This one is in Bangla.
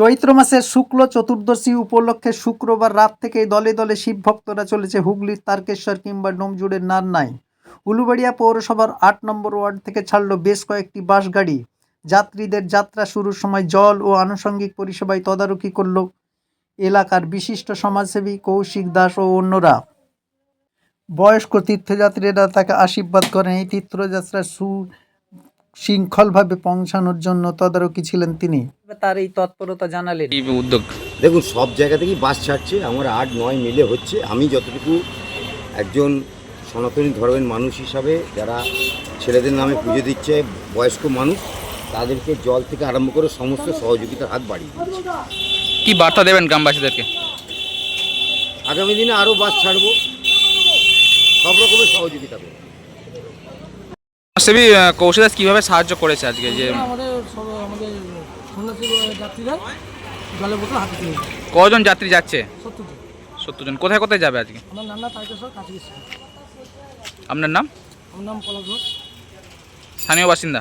চৈত্র মাসের শুক্ল চতুর্দশী উপলক্ষে শুক্রবার রাত থেকেই দলে দলে শিব ভক্তরা চলেছে হুগলির তারকেশ্বর কিংবা ডোমজুড়ের নান্নায় উলুবাড়িয়া পৌরসভার আট নম্বর ওয়ার্ড থেকে ছাড়ল বেশ কয়েকটি বাস গাড়ি যাত্রীদের যাত্রা শুরুর সময় জল ও আনুষঙ্গিক পরিষেবায় তদারকি করল এলাকার বিশিষ্ট সমাজসেবী কৌশিক দাস ও অন্যরা। বয়স্ক তীর্থযাত্রীরা তাকে আশীর্বাদ করেন। এই তীর্থযাত্রা সুশৃঙ্খলভাবে পৌঁছানোর জন্য তদারকি ছিলেন তিনি। তার এই তৎপরতা জানালেন। উদ্যোগ। দেখুন সব জায়গা থেকেই বাস ছাড়ছে আমার আট নয় মিলে হচ্ছে। আমি যতটুকু একজন সনাতনী ধর্মের মানুষ হিসাবে যারা ছেলেদের নামে পুজো দিচ্ছে বয়স্ক মানুষ তাদেরকে জল থেকে আরম্ভ করে সমস্ত সহযোগিতার হাত বাড়িয়ে দিচ্ছে। কি বার্তা দেবেন গ্রামবাসীদেরকে? আগামী দিনে আরও বাস ছাড়বো সব রকমের সহযোগিতা করব। সেবী কৌশল দাস কীভাবে সাহায্য করেছে আজকে যে আমাদের সব আমাদের সন্ন্যাসী যাত্রীরা জলের বোতল হাতে তুলে কজন যাত্রী যাচ্ছে? সত্তর জন। সত্তর জন কোথায় কোথায় যাবে আজকে? আমার নান্না তারকেশ্বর কাছে আপনার নাম? আমার নাম পলাশ ঘোষ। স্থানীয় বাসিন্দা।